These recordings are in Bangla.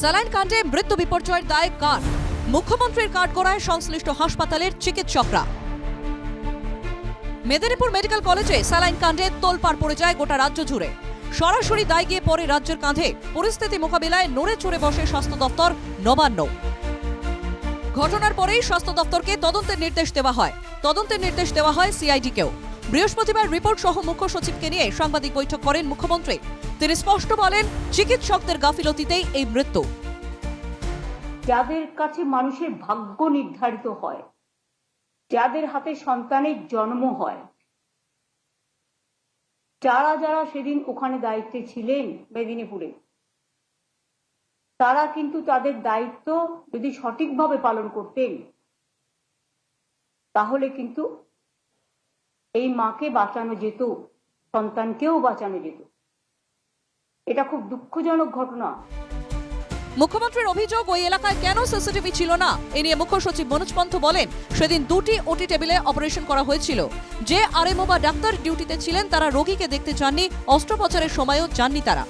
স্যালাইন কাণ্ডে মৃত্যু বিপর্যয়ের দায় কার? মুখ্যমন্ত্রীর কাঠ করায় সংশ্লিষ্ট হাসপাতালের চিকিৎসকরা। মেদিনীপুর মেডিকেল কলেজে স্যালাইন কাণ্ডে তোলপাড় পড়ে যায় গোটা রাজ্য জুড়ে। সরাসরি দায় গিয়ে পড়ে রাজ্যের কাঁধে। পরিস্থিতি মোকাবিলায় নড়ে চড়ে বসে স্বাস্থ্য দপ্তর নবান্ন। ঘটনার পরেই স্বাস্থ্য দপ্তরকে তদন্তের নির্দেশ দেওয়া হয়। তদন্তের নির্দেশ দেওয়া হয় সিআইডিকেও। বৃহস্পতিবার রিপোর্ট সহ মুখ্য সচিবকে নিয়ে সাংবাদিক বৈঠক করেন মুখ্যমন্ত্রী। তিনি স্পষ্ট বলেন, চিকিৎসকদের গাফিলতিতেই এই মৃত্যু। যাদের কাছে মানুষের ভাগ্য নির্ধারিত হয়, যাদের হাতে সন্তানের জন্ম হয়, যারা যারা সেদিন ওখানে দায়িত্বে ছিলেন মেদিনীপুরে, তারা কিন্তু তাদের দায়িত্ব যদি সঠিকভাবে পালন করতেন, তাহলে কিন্তু এই মাকে বাঁচানো যেত, সন্তানকেও বাঁচানো যেত। এটা খুব দুঃখজনক ঘটনা। মুখ্যমন্ত্রীর অভিযোগ, ওই এলাকায় কেন সিসিটিভি ছিল না? এ নিয়ে মুখ্য সচিব মনোজ পন্থ বলেন, সেদিন দুটি ওটি টেবিলে অপারেশন করা হয়েছিল। যে আরএমও বা ডাক্তার ডিউটিতে ছিলেন, তারা রোগীকে দেখতে যাননি অস্ত্রোপচারের সময়ও যাননি তারা।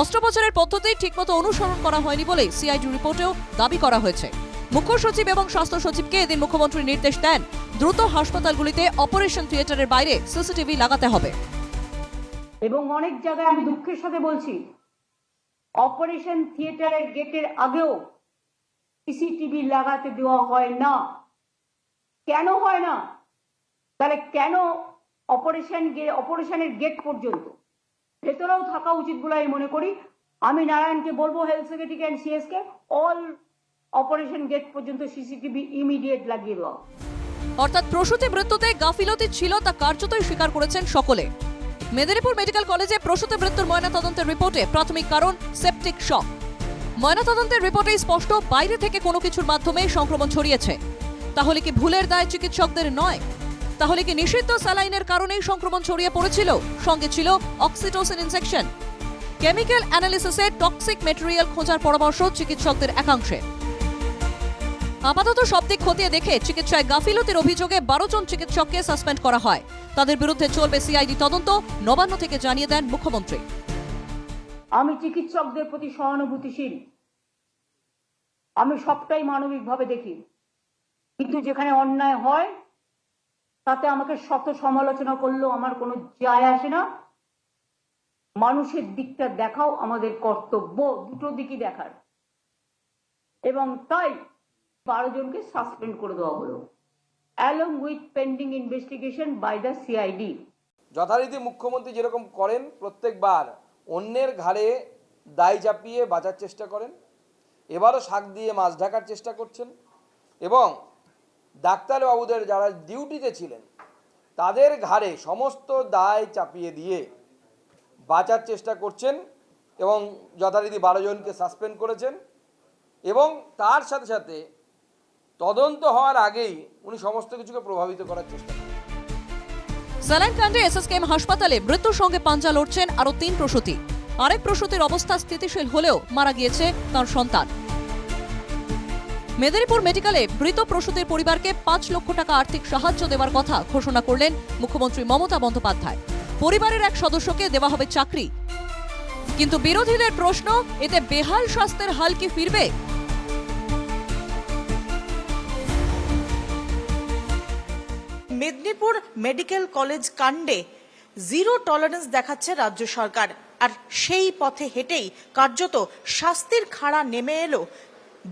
অস্ত্রোপচারের পদ্ধতি ঠিকমতো অনুসরণ করা হয়নি বলে সিআইডি রিপোর্টেও দাবি করা হয়েছে। মুখ্য সচিব এবং স্বাস্থ্য সচিবকে এদিন মুখ্যমন্ত্রী নির্দেশ দেন দ্রুত হাসপাতালগুলিতে অপারেশন থিয়েটারের বাইরে সিসিটিভি লাগাতে হবে। এবং অনেক জায়গায় আমি দুঃখের সাথে বলছি, অপারেশন থিয়েটারের গেটের আগেও সিসিটিভি লাগাতে দেওয়া হয় না। কেন হয় না? তাহলে কেন অপারেশন অপারেশনের গেট পর্যন্ত? ভেতরেও থাকা উচিত বলে আমি মনে করি। আমি নারায়ণকে বলব হেলথ সেক্রেটারি অ্যান্ড সিএস কে অল অপারেশন গেট পর্যন্ত সিসিটিভি ইমিডিয়েট লাগিয়ে দেওয়া অর্থাৎ প্রসূতি মৃত্যুতে গাফিলতি ছিল তা কার্যতই স্বীকার করেছেন সকলে। মেদিনীপুর মেডিকেল কলেজে প্রসূতি মৃত্যুর ময়নাতদন্তের রিপোর্টে প্রাথমিক কারণ, সেপটিক শক। ময়নাতদন্তের রিপোর্টে স্পষ্ট, বাইরে থেকে কোনো কিছুর মাধ্যমে সংক্রমণ ছড়িয়েছে। তাহলে কি ভুলের দায় চিকিৎসকদের নয়? তাহলে কি নিষিদ্ধ স্যালাইনের কারণেই সংক্রমণ ছড়িয়ে পড়েছিল? সঙ্গে ছিল অক্সিটোসিন ইনজেকশন। কেমিক্যাল অ্যানালিসিসে টক্সিক মেটেরিয়াল খোঁজার পরামর্শ চিকিৎসকদের একাংশে। আপাতত সব দিক খতিয়ে দেখে চিকিৎসায় গাফিলতির অভিযোগে বারো জন চিকিৎসককে সাসপেন্ড করা হয়। তাদের বিরুদ্ধে চলবে সিআইডি তদন্ত, নবান্ন থেকে জানিয়ে দেন মুখ্যমন্ত্রী। আমি চিকিৎসকদের প্রতি সহানুভূতিশীল। আমি সবটাই মানবিকভাবে দেখি। কিন্তু যেখানে অন্যায় হয়, তাতে আমাকে শত সমালোচনা করলেও আমার কোনো যায় আসে না। মানুষের দিকটা দেখাও আমাদের কর্তব্য, দুটো দিকই দেখার। এবং তাই বারো জনকে সাসপেন্ড করে দেওয়া হলো along with pending investigation by the CID যথারীতি মুখ্যমন্ত্রী যেরকম করেন, প্রত্যেকবার অন্যের ঘাড়ে দায় চাপিয়ে বাঁচার চেষ্টা করেন, এবারও শাক দিয়ে মাছ ঢাকার চেষ্টা করছেন, এবং ডাক্তারবাবুদের যারা ডিউটিতে ছিলেন, তাদের ঘাড়ে সমস্ত দায় চাপিয়ে দিয়ে বাঁচার চেষ্টা করছেন এবং যথারীতি বারো জনকে সাসপেন্ড করেছেন, এবং তার সাথে সাথে তদন্ত হওয়ার আগেই উনি সমস্ত কিছুকে প্রভাবিত করার চেষ্টা করেন। স্যালাইন কাণ্ডে এসএসকেএম হাসপাতালে মৃত্যুর সঙ্গে পাঞ্জা লড়ছেন আরও তিন প্রসূতি। আরেক প্রসূতির অবস্থা স্থিতিশীল হলেও মারা গিয়েছে তার সন্তান। মেদিনীপুর মেডিকেলে মৃত প্রসূতির পরিবারকে পাঁচ লক্ষ টাকা আর্থিক সাহায্য দেওয়ার কথা ঘোষণা করলেন মুখ্যমন্ত্রী মমতা বন্দ্যোপাধ্যায়। পরিবারের এক সদস্যকে দেওয়া হবে চাকরি। কিন্তু বিরোধীদের প্রশ্ন, এতে বেহাল স্বাস্থ্যের হাল কি ফিরবে? মেদিনীপুর মেডিকেল কলেজ কাণ্ডে জিরো টলারেন্স দেখাচ্ছে রাজ্য সরকার। আর সেই পথে হেঁটেই কার্যত শাস্তির খাড়া নেমে এলো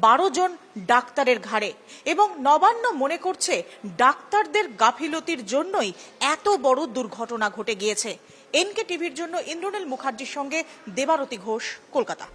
বারো জন ডাক্তারের ঘাড়ে এবং নবান্ন মনে করছে ডাক্তারদের গাফিলতির জন্যই এত বড় দুর্ঘটনা ঘটে গিয়েছে। এনকে টিভির জন্য ইন্দ্রনীল মুখার্জির সঙ্গে দেবারতী ঘোষ, কলকাতা।